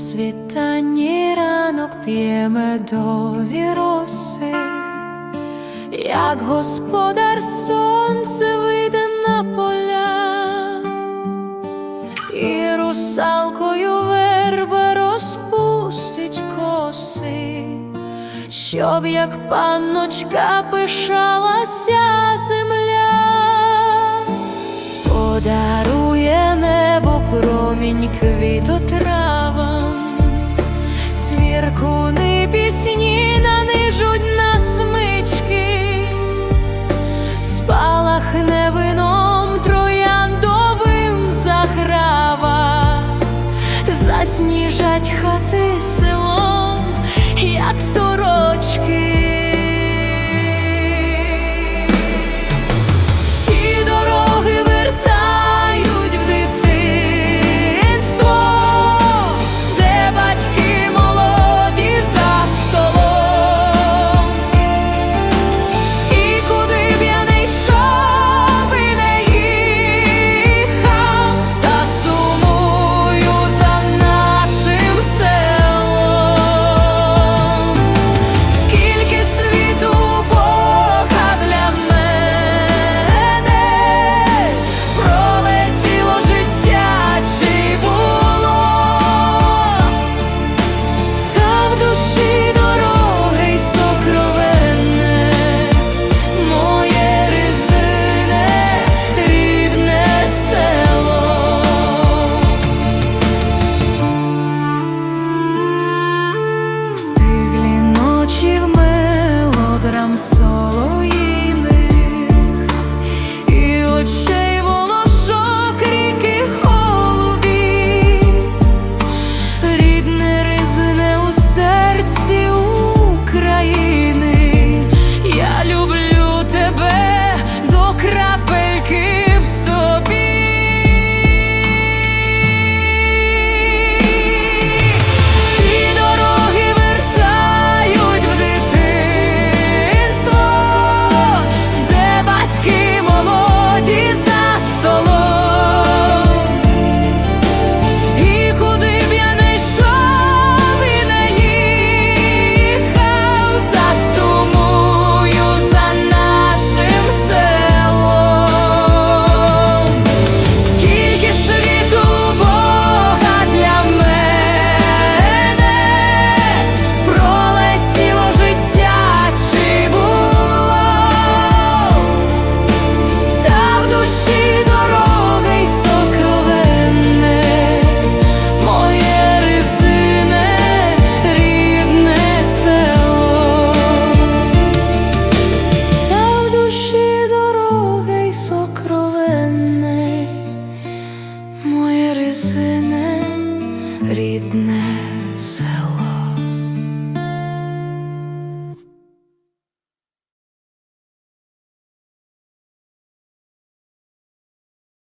світанні ранок п'є медові роси, як господар сонце вийде на поля, і русалкою верба розпустить коси, щоб як панночка пишалася пісні нанижуть на смички, спалахне вином трояндовим заграва, засніжать хати селом, як сонце. сине рідне село.